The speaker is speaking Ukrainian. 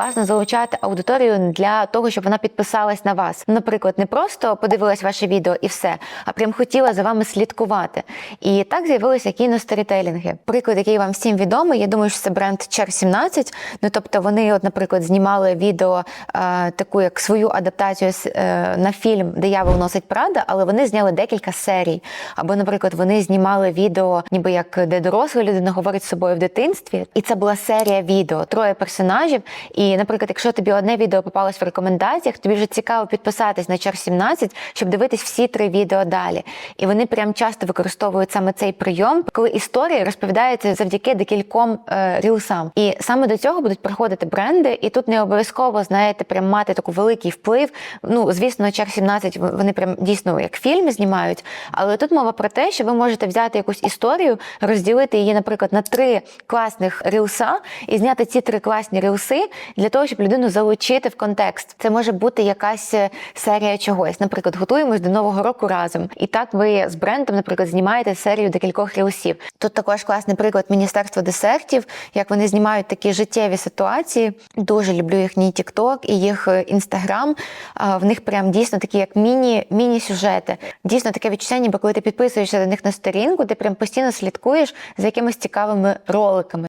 Класно залучати аудиторію для того, щоб вона підписалась на вас. Наприклад, не просто подивилась ваше відео і все, а прям хотіла за вами слідкувати. І так з'явилися кіносторітелінги. Приклад, який вам всім відомий, я думаю, що це бренд Чер 17. Ну тобто вони, от, наприклад, знімали відео е, таку як свою адаптацію е, на фільм Диявол носить Прада, але вони зняли декілька серій. Або, наприклад, вони знімали відео, ніби як де доросла людина говорить з собою в дитинстві, і це була серія відео, троє персонажів. І, наприклад, якщо тобі одне відео попалось в рекомендаціях, тобі вже цікаво підписатись на Чар 17, щоб дивитись всі три відео далі. І вони прям часто використовують саме цей прийом, коли історія розповідається завдяки декільком е, рілсам. І саме до цього будуть приходити бренди, і тут не обов'язково знаєте, прям мати таку великий вплив. Ну звісно, Чар 17 вони прям дійсно як фільми знімають. Але тут мова про те, що ви можете взяти якусь історію, розділити її, наприклад, на три класних рілса і зняти ці три класні рілси для того, щоб людину залучити в контекст. Це може бути якась е, серія чогось. Наприклад, готуємось до нового року разом. І так ви з брендом, наприклад, знімаєте серію декількох рілсів. Тут також класний приклад Міністерства десертів, як вони знімають такі життєві ситуації. Дуже люблю їхній TikTok і їх інстаграм. В них прям дійсно такі як міні, міні-сюжети. Дійсно таке відчуття, ніби коли ти підписуєшся до них на сторінку, ти прям постійно слідкуєш за якимись цікавими роликами.